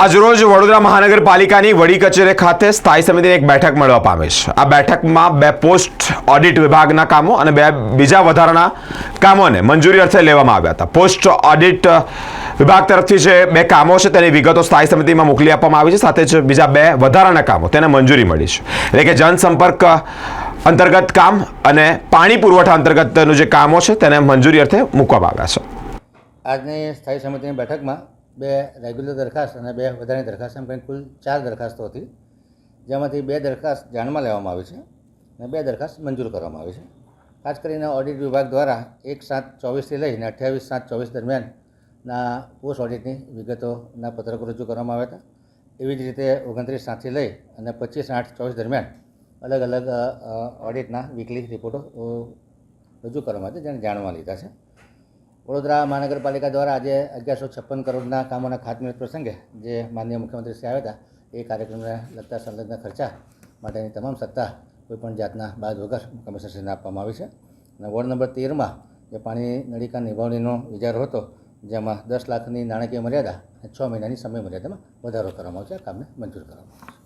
આજરોજ વડોદરા મહાનગરપાલિકાની વડી કચેરી ખાતે સ્થાયી સમિતિની એક બેઠક મળવા પામે છે. આ બેઠકમાં બે પોસ્ટ ઓડિટ વિભાગના કામો અને બે બીજા વધારાના કામોને મંજૂરી અર્થે લેવામાં આવ્યા હતા. પોસ્ટ ઓડિટ વિભાગ તરફથી જે બે કામો છે તેની વિગતો સ્થાયી સમિતિમાં મોકલી આપવામાં આવી છે. સાથે જ બીજા બે વધારાના કામો તેને મંજૂરી મળી છે. એટલે કે જનસંપર્ક અંતર્ગત કામ અને પાણી પુરવઠા અંતર્ગતનું જે કામો છે તેને મંજૂરી અર્થે મૂકવામાં આવ્યા છે. આજની સ્થાયી સમિતિની બેઠકમાં બે રેગ્યુલર દરખાસ્ત અને બે વધારાની દરખાસ્ત એમ કરીને કુલ ચાર દરખાસ્તો હતી, જેમાંથી બે દરખાસ્ત જાણમાં લેવામાં આવી છે અને બે દરખાસ્ત મંજૂર કરવામાં આવી છે. ખાસ કરીને ઓડિટ વિભાગ દ્વારા એક સાત ચોવીસથી લઈને અઠ્યાવીસ સાત ચોવીસ દરમિયાનના પોસ્ટ ઓડિટની વિગતોના પત્રકો રજૂ કરવામાં આવ્યા હતા. એવી જ રીતે ઓગણત્રીસ સાતથી લઈ અને પચીસ આઠ ચોવીસ દરમિયાન અલગ અલગ ઓડિટના વીકલી રિપોર્ટો રજૂ કરવામાં છે, જેને જાણવા લીધા છે. વડોદરા મહાનગરપાલિકા દ્વારા આજે અગિયારસો છપ્પન કરોડના કામોના ખાતમુહૂર્ત પ્રસંગે જે માનનીય મુખ્યમંત્રી શ્રી આવ્યા હતા, એ કાર્યક્રમને લગતા સંલગ્ન ખર્ચા માટેની તમામ સત્તા કોઈપણ જાતના બાદ વગર કમિશનરશ્રીને આપવામાં આવી છે અને વોર્ડ નંબર તેરમાં જે પાણી નળીકા નિભાવણીનો વિચાર હતો, જેમાં દસ લાખની નાણાકીય મર્યાદા અને છ મહિનાની સમય મર્યાદામાં વધારો કરવામાં આવશે આ કામને મંજૂર કરવામાં આવશે.